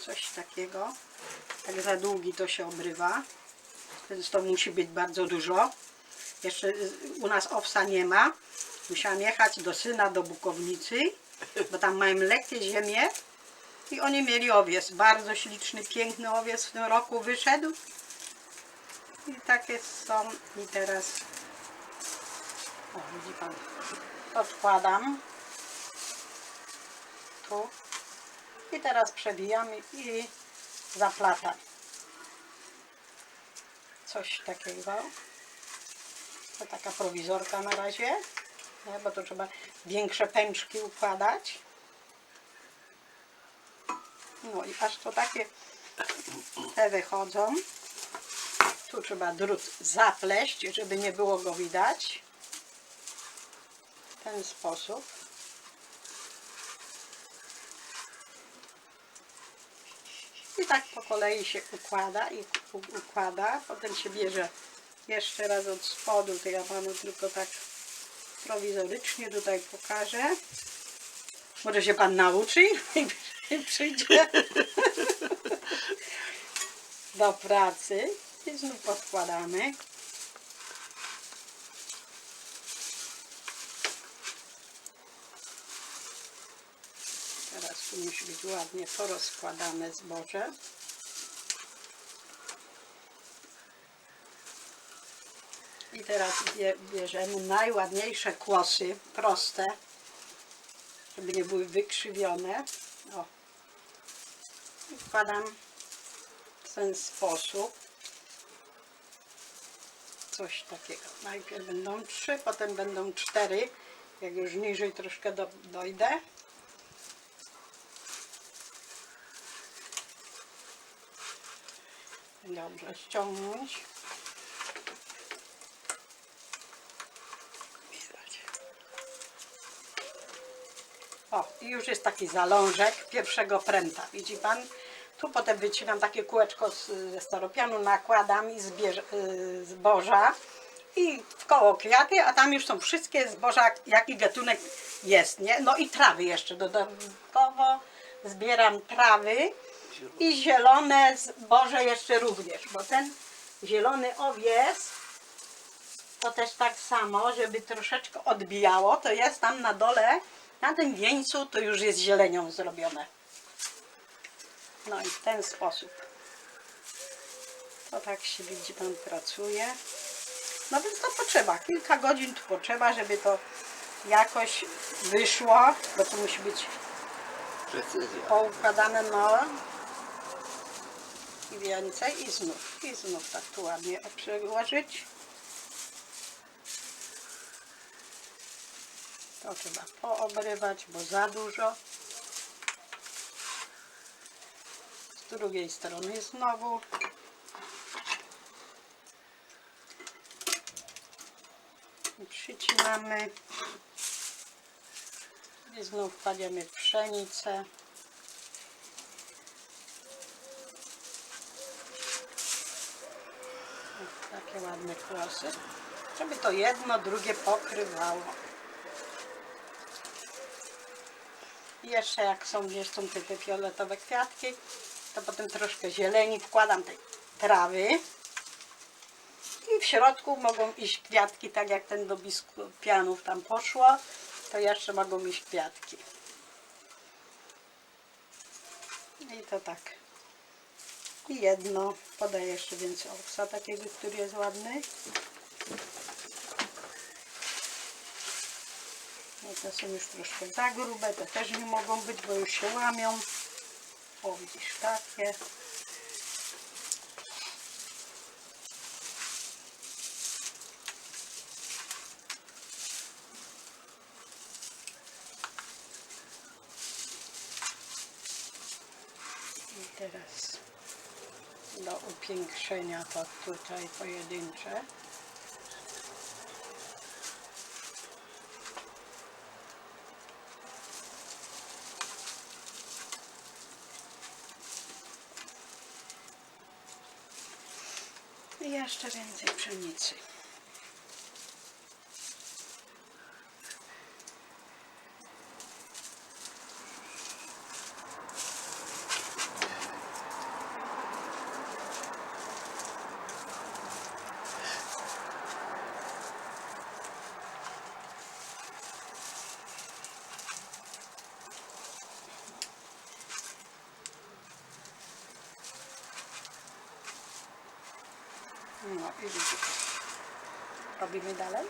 Coś takiego. Jak za długi to się obrywa. Więc to musi być bardzo dużo. Jeszcze u nas owsa nie ma. Musiałam jechać do syna do Bukownicy, bo tam mają lekkie ziemię. I oni mieli owiec. Bardzo śliczny, piękny owiec w tym roku wyszedł. I takie są. I teraz o, widzi pan. Odkładam. Tu. I teraz przebijam i- i zaplatam. Coś takiego. To taka prowizorka na razie. Nie, bo to trzeba większe pęczki układać. No i aż to takie te wychodzą. Tu trzeba drut zapleść, żeby nie było go widać. W ten sposób. I tak po kolei się układa i układa. Potem się bierze jeszcze raz od spodu. To ja panu tylko tak prowizorycznie tutaj pokażę. Może się pan nauczy i przyjdzie do pracy. I znów podkładamy. Teraz tu musi być ładnie porozkładane zboże. I teraz bie- bierzemy najładniejsze kłosy, proste, żeby nie były wykrzywione. O. I wkładam w ten sposób. Coś takiego. Najpierw będą trzy, potem będą cztery. Jak już niżej troszkę do, dojdę. Dobrze, ściągnąć. O, i już jest taki zalążek pierwszego pręta. Widzi pan? Tu potem wycinam takie kółeczko z, ze staropianu, nakładam i zbierz, y, zboża i w koło kwiaty, a tam już są wszystkie zboża, jaki gatunek jest, nie? No i trawy jeszcze dodatkowo zbieram trawy i zielone zboże jeszcze również, bo ten zielony owiec to też tak samo, żeby troszeczkę odbijało, to jest tam na dole, na tym wieńcu to już jest zielenią zrobione. No i w ten sposób. To tak się widzi, pan pracuje. No więc to potrzeba, kilka godzin tu potrzeba, żeby to jakoś wyszło, bo to musi być Precyzja. poukładane no i więcej i znów, i znów tak tu ładnie przełożyć. To trzeba poobrywać, bo za dużo. Z drugiej strony znowu. I Przycinamy. I znów kładziemy pszenicę. O, Takie ładne kłosy. Żeby to jedno, drugie pokrywało. Jeszcze jak są gdzieś są te, te fioletowe kwiatki, to potem troszkę zieleni wkładam tej trawy. I w środku mogą iść kwiatki, tak jak ten do biskupianów tam poszło, to jeszcze mogą iść kwiatki. I to tak. I jedno, podaję jeszcze więcej owsa takiego, który jest ładny. No są już troszkę za grube, te też nie mogą być, bo już się łamią. O, widzisz, takie. I teraz do upiększenia to tutaj pojedyncze. Jeszcze więcej pszenicy. No i widzicie. Robimy dalej?